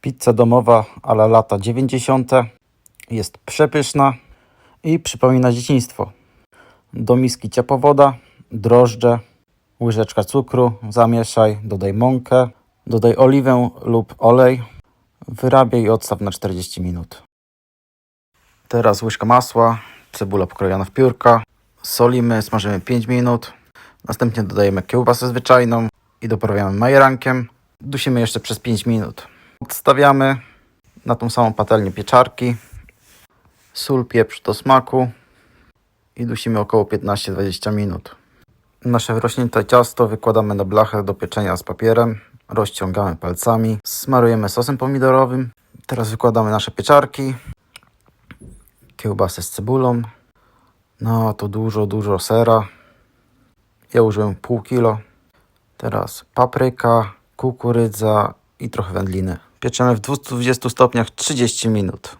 Pizza domowa ala lata 90. Jest przepyszna i przypomina dzieciństwo. Do miski ciepła woda, drożdże, łyżeczka cukru, zamieszaj, dodaj mąkę, dodaj oliwę lub olej, wyrabiaj i odstaw na 40 minut. Teraz łyżka masła, cebula pokrojona w piórka, solimy, smażymy 5 minut, następnie dodajemy kiełbasę zwyczajną i doprawiamy majerankiem. Dusimy jeszcze przez 5 minut. Odstawiamy na tą samą patelnię pieczarki, sól, pieprz do smaku i dusimy około 15-20 minut. Nasze wrośnięte ciasto wykładamy na blachę do pieczenia z papierem, rozciągamy palcami, smarujemy sosem pomidorowym. Teraz wykładamy nasze pieczarki, kiełbasę z cebulą. No to dużo, dużo sera. Ja użyłem pół kilo. Teraz papryka, kukurydza i trochę wędliny. Pieczemy w 220 stopniach 30 minut.